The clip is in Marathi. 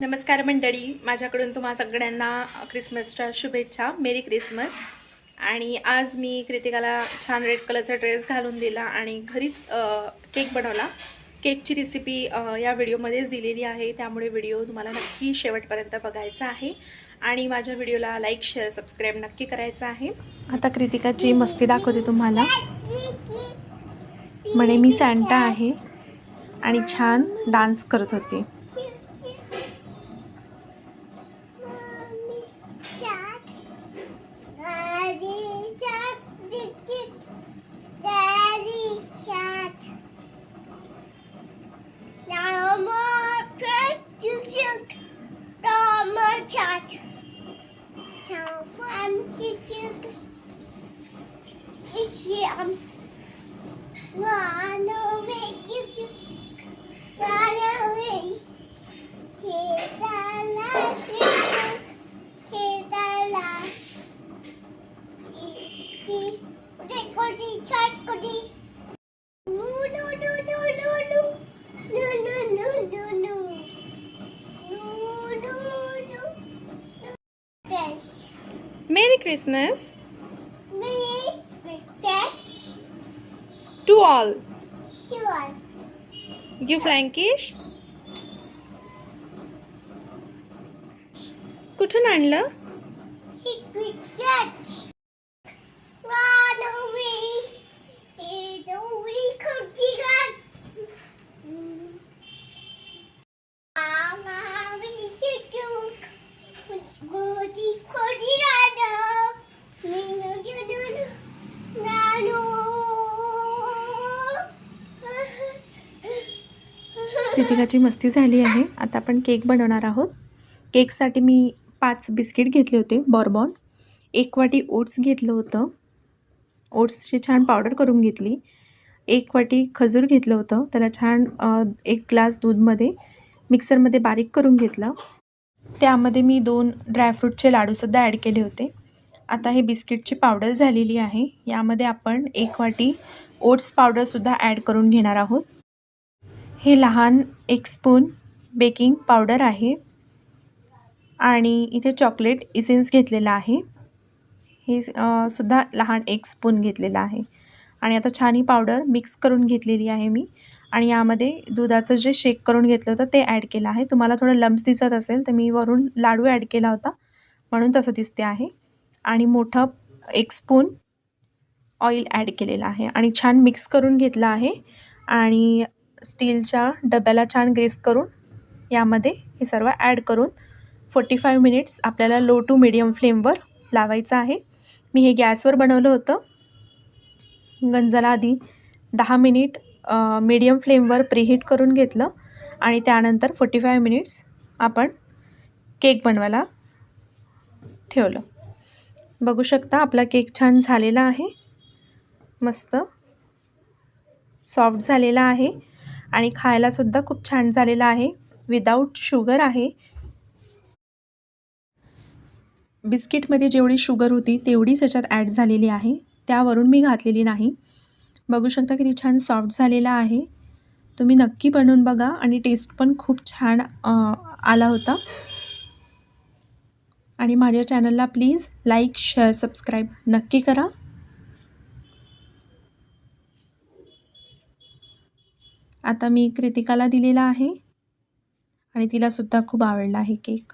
नमस्कार मंडळी. माझ्याकडून तुम्हा सगळ्यांना क्रिसमसच्या शुभेच्छा. Merry Christmas. आणि आज मी कृतिकाला छान रेड कलरचा ड्रेस घालून दिला आणि घरीच केक बनवला. केकची रेसिपी या व्हिडिओमध्येच दिलेली आहे. त्यामुळे व्हिडिओ तुम्हाला नक्की शेवटपर्यंत बघायचा आहे. आणि माझ्या व्हिडिओला लाईक शेअर सबस्क्राईब नक्की करायचं आहे. आता कृतिकाची मस्ती दाखवते तुम्हाला. म्हणे मी सॅन्टा आहे. आणि छान डान्स करत होते. chart. Count one, two, two. Is she um? Merry Christmas Me, fish. To all You are. You फ्लँकिश कुठून आणलं कृतिकाची मस्ती झाली आहे. आता आपण केक बनवणार आहोत. केकसाठी मी पाच बिस्किट घेतले होते बॉर्बॉन. एक वाटी ओट्स घेतलं होतं. ओट्सची छान पावडर करून घेतली. एक वाटी खजूर घेतलं होतं. त्याला छान एक ग्लास दूधमध्ये मिक्सरमध्ये बारीक करून घेतलं. त्यामध्ये मी दोन ड्रायफ्रूटचे लाडूसुद्धा ॲड केले होते. आता हे बिस्किटची पावडर झालेली आहे. यामध्ये आपण एक वाटी ओट्स पावडरसुद्धा ॲड करून घेणार आहोत. हे लहान एक स्पून बेकिंग पावडर आहे. आणि इथे चॉकलेट इसेन्स घेतलेला आहे. हे सुद्धा लहान एक स्पून घेतलेला आहे. आणि आता छान ही पावडर मिक्स करून घेतलेली आहे मी. आणि यामध्ये दुधाचं जे शेक करून घेतलं होतं ते ॲड केलं आहे. तुम्हाला थोडं लम्स दिसत असेल तर मी वरून लाडू ॲड केला होता. म्हणून तसं दिसते आहे. आणि मोठं एक स्पून ऑइल ॲड केलेलं आहे. आणि छान मिक्स करून घेतलं आहे. आणि स्टीलच्या डब्याला छान ग्रेस करून यामध्ये हे सर्व ॲड करून फोर्टी फाईव्ह मिनिट्स आपल्याला लो टू मिडियम फ्लेमवर लावायचं आहे. मी हे गॅसवर बनवलं होतं. गंजाला आधी दहा मिनिट मीडियम फ्लेमवर प्रीहीट करून घेतलं आणि त्यानंतर फोर्टी फाय मिनिट्स आपण केक बनवायला ठेवलं. बघू शकता आपला केक छान झालेला आहे. मस्त. सॉफ्ट झालेला आहे. आणि खायलासुद्धा खूप छान झालेला आहे. विदाऊट शुगर आहे. बिस्किटमध्ये जेवढी शुगर होती तेवढीच याच्यात ॲड झालेली आहे. त्यावरून मी घातलेली नाही. बघू शकता किती छान सॉफ्ट झालेला आहे. तुम्ही नक्की बनवून बघा आणि टेस्ट पण खूप छान आला होता. आणि माझ्या चॅनलला प्लीज लाईक शेअर सबस्क्राईब नक्की करा. आता मी कृतिकाला दिलेला आहे. आणि तिलासुद्धा खूप आवडला आहे केक.